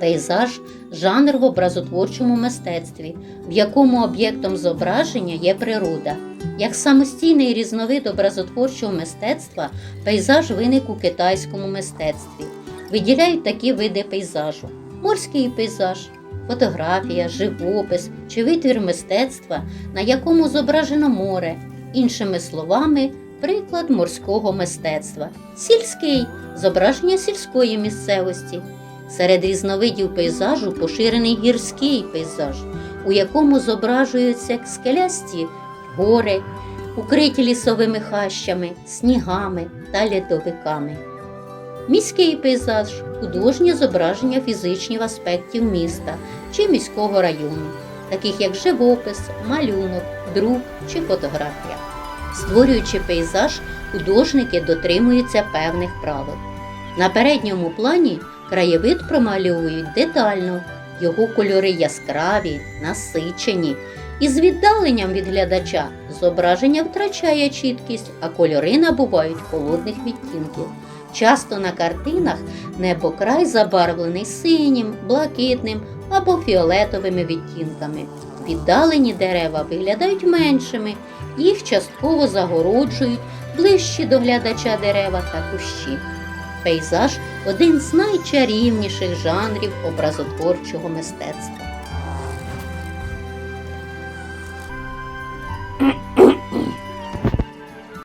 Пейзаж жанр в образотворчому мистецтві, в якому об'єктом зображення є природа. Як самостійний різновид образотворчого мистецтва, пейзаж виник у китайському мистецтві. Виділяють такі види пейзажу: морський пейзаж, фотографія, живопис чи витвір мистецтва, на якому зображено море, іншими словами, приклад морського мистецтва, сільський зображення сільської місцевості. Серед різновидів пейзажу поширений гірський пейзаж, у якому зображуються скелясті гори, укриті лісовими хащами, снігами та льодовиками. Міський пейзаж художнє зображення фізичних аспектів міста чи міського району, таких як живопис, малюнок, друк чи фотографія. Створюючи пейзаж, художники дотримуються певних правил. На передньому плані краєвид промальовують детально, його кольори яскраві, насичені, і з віддаленням від глядача зображення втрачає чіткість, а кольори набувають холодних відтінків. Часто на картинах небокрай забарвлений синім, блакитним або фіолетовими відтінками. Віддалені дерева виглядають меншими, їх частково загороджують ближчі до глядача дерева та кущі. Пейзаж один з найчарівніших жанрів образотворчого мистецтва.